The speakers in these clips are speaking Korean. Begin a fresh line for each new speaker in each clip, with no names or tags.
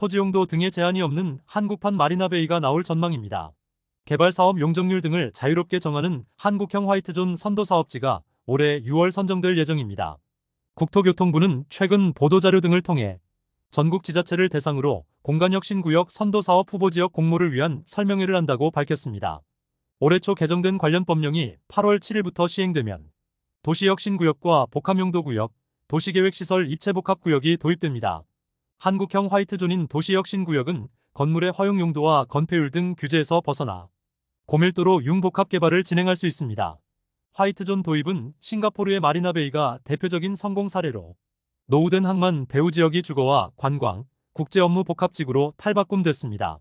토지 용도 등의 제한이 없는 한국판 마리나베이가 나올 전망입니다. 개발 사업 용적률 등을 자유롭게 정하는 한국형 화이트존 선도 사업지가 올해 6월 선정될 예정입니다. 국토교통부는 최근 보도자료 등을 통해 전국 지자체를 대상으로 공간혁신구역 선도사업 후보지역 공모를 위한 설명회를 한다고 밝혔습니다. 올해 초 개정된 관련 법령이 8월 7일부터 시행되면 도시혁신구역과 복합용도구역, 도시계획시설 입체복합구역이 도입됩니다. 한국형 화이트존인 도시혁신구역은 건물의 허용 용도와 건폐율 등 규제에서 벗어나 고밀도로 융복합 개발을 진행할 수 있습니다. 화이트존 도입은 싱가포르의 마리나베이가 대표적인 성공 사례로 노후된 항만 배후 지역이 주거와 관광, 국제 업무 복합지구로 탈바꿈됐습니다.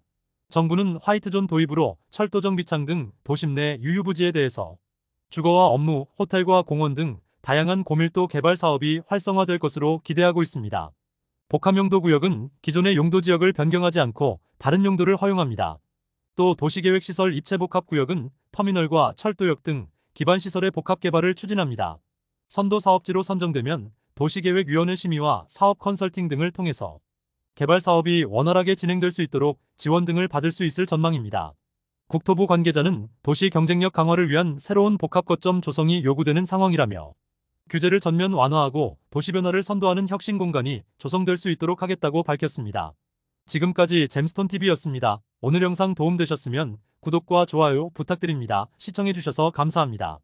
정부는 화이트존 도입으로 철도 정비창 등 도심 내 유휴부지에 대해서 주거와 업무, 호텔과 공원 등 다양한 고밀도 개발 사업이 활성화될 것으로 기대하고 있습니다. 복합용도 구역은 기존의 용도 지역을 변경하지 않고 다른 용도를 허용합니다. 또 도시계획시설 입체복합구역은 터미널과 철도역 등 기반시설의 복합 개발을 추진합니다. 선도 사업지로 선정되면 도시계획위원회 심의와 사업 컨설팅 등을 통해서 개발 사업이 원활하게 진행될 수 있도록 지원 등을 받을 수 있을 전망입니다. 국토부 관계자는 도시 경쟁력 강화를 위한 새로운 복합 거점 조성이 요구되는 상황이라며 규제를 전면 완화하고 도시 변화를 선도하는 혁신 공간이 조성될 수 있도록 하겠다고 밝혔습니다. 지금까지 잼스톤TV였습니다. 오늘 영상 도움되셨으면 구독과 좋아요 부탁드립니다. 시청해주셔서 감사합니다.